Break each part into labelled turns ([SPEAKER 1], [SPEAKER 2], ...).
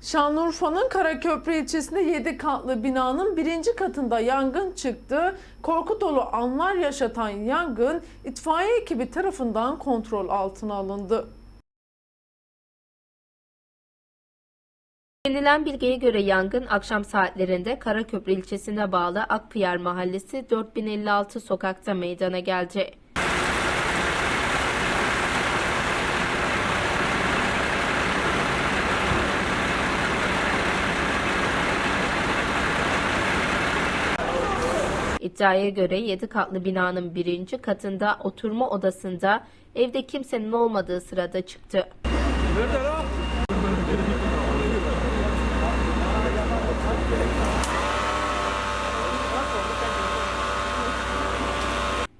[SPEAKER 1] Şanlıurfa'nın Karaköprü ilçesinde 7 katlı binanın birinci katında yangın çıktı. Korku dolu anlar yaşatan yangın itfaiye ekibi tarafından kontrol altına alındı.
[SPEAKER 2] Edinilen bilgiye göre yangın akşam saatlerinde Karaköprü ilçesine bağlı Akpınar Mahallesi 4056 sokakta meydana geldi. İddiaya göre 7 katlı binanın birinci katında oturma odasında evde kimsenin olmadığı sırada çıktı.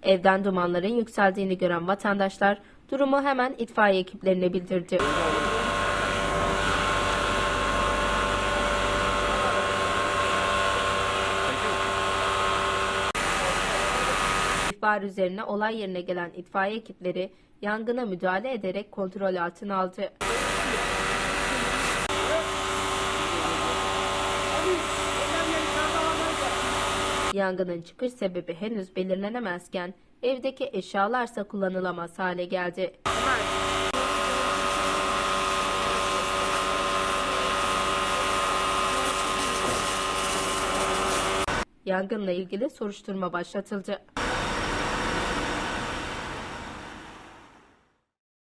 [SPEAKER 2] Evden dumanların yükseldiğini gören vatandaşlar durumu hemen itfaiye ekiplerine bildirdi. İhbar üzerine olay yerine gelen itfaiye ekipleri yangına müdahale ederek kontrol altına aldı. Yangının çıkış sebebi henüz belirlenemezken evdeki eşyalarsa kullanılamaz hale geldi. Yangınla ilgili soruşturma başlatıldı.